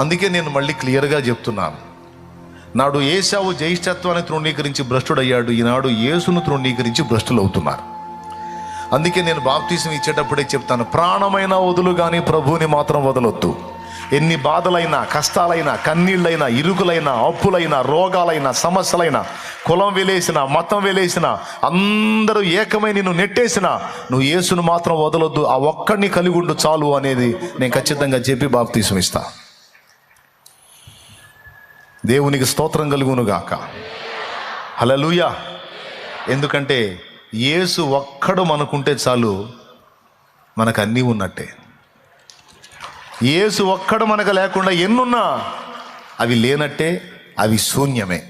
అందుకే నేను మళ్ళీ క్లియర్గా చెప్తున్నాను. నాడు ఏసావు జ్యేష్ఠత్వాన్ని తృణీకరించి భ్రష్టుడయ్యాడు. ఈనాడు యేసును తృణీకరించి భ్రష్టులు అవుతున్నారు అందుకే నేను బాప్తీసం ఇచ్చేటప్పుడే చెప్తాను. ప్రాణమైన వదులు కానీ ప్రభువుని మాత్రం వదలొద్దు. ఎన్ని బాధలైనా కష్టాలైనా కన్నీళ్ళైనా ఇరుకులైనా అప్పులైనా రోగాలైనా సమస్యలైనా కులం వెలేసిన మతం వెలేసిన అందరూ ఏకమై నిన్ను నెట్టేసిన నువ్వు యేసును మాత్రం వదలొద్దు. ఆ ఒక్కడిని కలిగి ఉండు చాలు అనేది నేను ఖచ్చితంగా చెప్పి బాప్తీసం ఇస్తాను దేవునికి స్తోత్రం కలుగును గాక హలలుయా ఎందుకంటే యేసు ఒక్కడు మనకుంటే చాలు మనకు అన్నీ ఉన్నట్టే. యేసు ఒక్కడు మనకు లేకుండా ఎన్నున్నా అవి లేనట్టే అవి శూన్యమే.